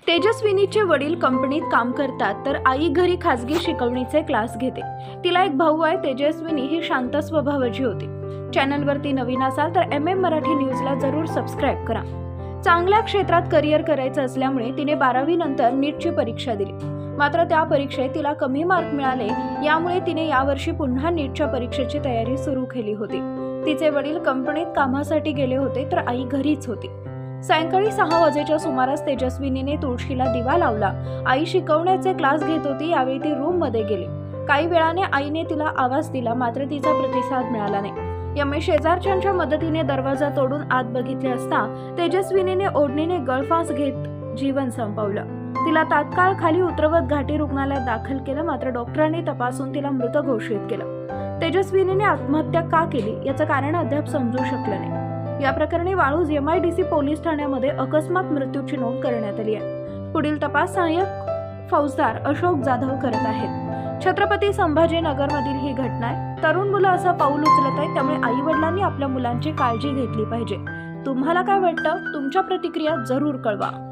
तेजस्विनीचे वडील कंपनीत काम करतात तर आई घरी खासगी शिकवणीचे क्लास घेते. तिला एक भाऊ आहे तेजस्विनी. ही शांत स्वभावाची होती. चॅनलवरती नवीन असाल तर एम एम मराठी न्यूजला जरूर सबस्क्राईब करा. चांगल्या क्षेत्रात करिअर करायचं असल्यामुळे तिने बारावी नंतर नीटची परीक्षा दिली. मात्र त्या परीक्षेत तिला कमी मार्क मिळाले. यामुळे तिने यावर्षी पुन्हा नीटच्या परीक्षेची तयारी सुरू केली होती. तिचे वडील कंपनीत कामासाठी गेले होते तर आई घरीच होती. सायंकाळी सहा वाजेच्या सुमारास तेजस्विनीने तुळशीला दिवा लावला. आई शिकवण्याचे क्लास घेत होती यावेळी ती रूममध्ये गेली. काही वेळाने आईने तिला आवाज दिला मात्र तिचा प्रतिसाद मिळाला नाही. यामुळे शेजारच्यांच्या मदतीने दरवाजा तोडून आत बघितले असता तेजस्विनीने ओढणीने गळफास घेत जीवन संपवलं. तिला तात्काळ खाली उतरवत घाटी रुग्णालयात दाखल केलं मात्र डॉक्टरांनी तपासून तिला मृत घोषित केलं. तेजस्विनीने आत्महत्या का केली याचं कारण अद्याप समजू शकलं नाही. या प्रकरणी Waluj M I D C police ठाण्यामध्ये अकस्मात मृत्यूची नोंद करण्यात आली आहे. पुढील तपास सहाय्यक फौजदार अशोक जाधव करत आहेत. छत्रपती संभाजीनगरमधील ही घटना आहे. तरुण मुलं असं पाऊल उचलत आहे त्यामुळे आई वडिलांनी आपल्या मुलांची काळजी घेतली पाहिजे. तुम्हाला काय वाटतं? तुमच्या प्रतिक्रिया जरूर कळवा.